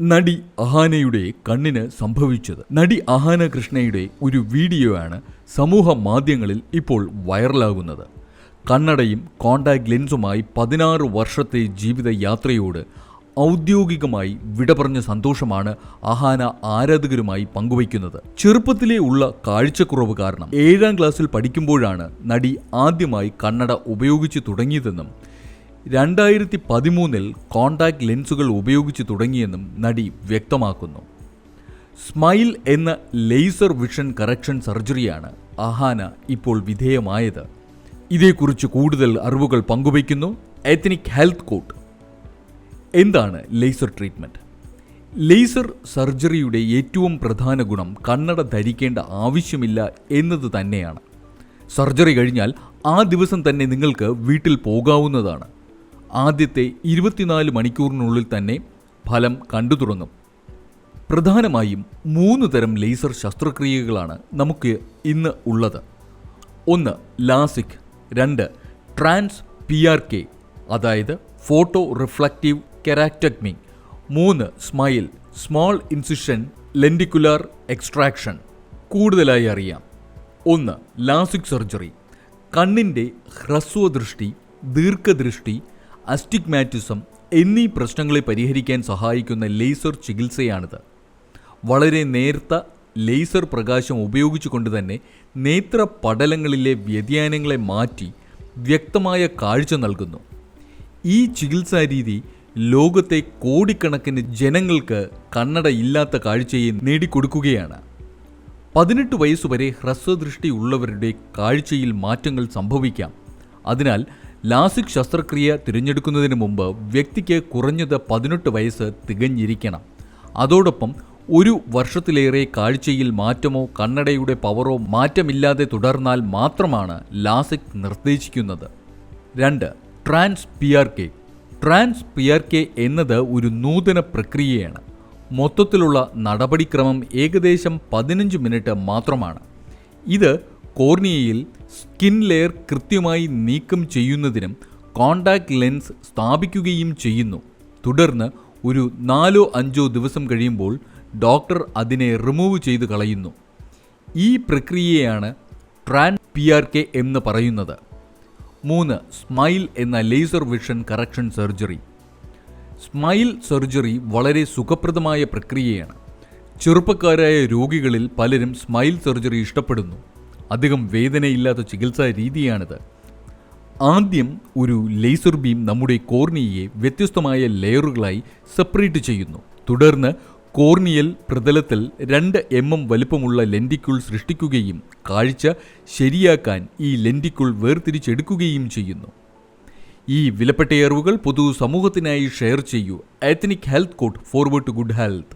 നടി അഹാനയുടെ കണ്ണിന് സംഭവിച്ചത്. നടി അഹാന കൃഷ്ണയുടെ ഒരു വീഡിയോ ആണ് സമൂഹ മാധ്യമങ്ങളിൽ ഇപ്പോൾ വൈറലാകുന്നത്. കണ്ണടയും കോണ്ടാക്ട് ലെൻസുമായി പതിനാറ് വർഷത്തെ ജീവിത യാത്രയോട് ഔദ്യോഗികമായി വിട പറഞ്ഞ സന്തോഷമാണ് അഹാന ആരാധകരുമായി പങ്കുവയ്ക്കുന്നത്. ചെറുപ്പത്തിലേ ഉള്ള കാഴ്ചക്കുറവ് കാരണം ഏഴാം ക്ലാസ്സിൽ പഠിക്കുമ്പോഴാണ് നടി ആദ്യമായി കണ്ണട ഉപയോഗിച്ചു തുടങ്ങിയതെന്നും രണ്ടായിരത്തി പതിമൂന്നിൽ കോണ്ടാക്ട് ലെൻസുകൾ ഉപയോഗിച്ച് തുടങ്ങിയെന്നും നടി വ്യക്തമാക്കുന്നു. സ്മൈൽ എന്ന ലേസർ വിഷൻ കറക്ഷൻ സർജറിയാണ് അഹാന ഇപ്പോൾ വിധേയമായത്. ഇതേക്കുറിച്ച് കൂടുതൽ അറിവുകൾ പങ്കുവയ്ക്കുന്നു എത്നിക് ഹെൽത്ത് കോട്ട്. എന്താണ് ലേസർ ട്രീറ്റ്മെന്റ് ലേസർ സർജറിയുടെ ഏറ്റവും പ്രധാന ഗുണം കണ്ണട ധരിക്കേണ്ട ആവശ്യമില്ല എന്നത് തന്നെയാണ്. സർജറി കഴിഞ്ഞാൽ ആ ദിവസം തന്നെ നിങ്ങൾക്ക് വീട്ടിൽ പോകാവുന്നതാണ്. ആദ്യത്തെ ഇരുപത്തിനാല് മണിക്കൂറിനുള്ളിൽ തന്നെ ഫലം കണ്ടു തുടങ്ങും പ്രധാനമായും മൂന്ന് തരം ലേസർ ശസ്ത്രക്രിയകളാണ് നമുക്ക് ഇന്ന് ഉള്ളത്. ഒന്ന് ലാസിക് രണ്ട് ട്രാൻസ് പി ആർ കെ അതായത് ഫോട്ടോ റിഫ്ലക്റ്റീവ് കെരാക്ടക്മി മൂന്ന് SMILE small incision lenticular extraction കൂടുതലായി അറിയാം. ഒന്ന് ലാസിക് സർജറി കണ്ണിന്റെ ഹ്രസ്വദൃഷ്ടി ദീർഘദൃഷ്ടി അസ്റ്റിഗ്മാറ്റിസം എന്നീ പ്രശ്നങ്ങളെ പരിഹരിക്കാൻ സഹായിക്കുന്ന ലേസർ ചികിത്സയാണിത്. വളരെ നേർത്ത ലേസർ പ്രകാശം ഉപയോഗിച്ചുകൊണ്ട് തന്നെ നേത്ര പടലങ്ങളിലെ വ്യതിയാനങ്ങളെ മാറ്റി വ്യക്തമായ കാഴ്ച നൽകുന്നു. ഈ ചികിത്സാരീതി ലോകത്തെ കോടിക്കണക്കിന് ജനങ്ങൾക്ക് കണ്ണട ഇല്ലാത്ത കാഴ്ചയെ നേടിക്കൊടുക്കുകയാണ്. പതിനെട്ട് വയസ്സുവരെ ഹ്രസ്വദൃഷ്ടി ഉള്ളവരുടെ കാഴ്ചയിൽ മാറ്റങ്ങൾ സംഭവിക്കാം. അതിനാൽ ലാസിക് ശസ്ത്രക്രിയ തിരഞ്ഞെടുക്കുന്നതിന് മുമ്പ് വ്യക്തിക്ക് കുറഞ്ഞത് പതിനെട്ട് വയസ്സ് തികഞ്ഞിരിക്കണം. അതോടൊപ്പം ഒരു വർഷത്തിലേറെ കാഴ്ചയിൽ മാറ്റമോ കണ്ണടയുടെ പവറോ മാറ്റമില്ലാതെ തുടർന്നാൽ മാത്രമാണ് ലാസിക് നിർദ്ദേശിക്കുന്നത്. രണ്ട് trans P R K trans P R K എന്നത് ഒരു നൂതന പ്രക്രിയയാണ്. മൊത്തത്തിലുള്ള നടപടിക്രമം ഏകദേശം പതിനഞ്ച് മിനിറ്റ് മാത്രമാണ്. ഇത് കോർണിയയിൽ സ്കിൻ ലെയർ കൃത്യമായി നീക്കം ചെയ്യുന്നതിനും കോണ്ടാക്ട് ലെൻസ് സ്ഥാപിക്കുകയും ചെയ്യുന്നു. തുടർന്ന് ഒരു നാലോ അഞ്ചോ ദിവസം കഴിയുമ്പോൾ ഡോക്ടർ അതിനെ റിമൂവ് ചെയ്ത് കളയുന്നു. ഈ പ്രക്രിയയാണ് ട്രാൻ പി ആർ കെ എന്ന് പറയുന്നത്. മൂന്ന് സ്മൈൽ എന്ന laser vision correction surgery. SMILE surgery വളരെ സുഖപ്രദമായ പ്രക്രിയയാണ്. ചെറുപ്പക്കാരായ രോഗികളിൽ പലരും സ്മൈൽ സർജറി ഇഷ്ടപ്പെടുന്നു. അധികം വേദനയില്ലാത്ത ചികിത്സാ രീതിയാണിത്. ആദ്യം ഒരു ലേസർ ബീം നമ്മുടെ കോർണിയയെ വ്യത്യസ്തമായ ലെയറുകളായി സെപ്പറേറ്റ് ചെയ്യുന്നു. തുടർന്ന് കോർണിയൽ പ്രതലത്തിൽ രണ്ട് എം എം വലുപ്പമുള്ള ലെൻഡിക്കുൾ സൃഷ്ടിക്കുകയും കാഴ്ച ശരിയാക്കാൻ ഈ ലെൻഡിക്കുൾ വേർതിരിച്ചെടുക്കുകയും ചെയ്യുന്നു. ഈ വിലപ്പെട്ട അറിവുകൾ പൊതു സമൂഹത്തിനായി ഷെയർ ചെയ്യൂ. Ethnic Health Court forward to good health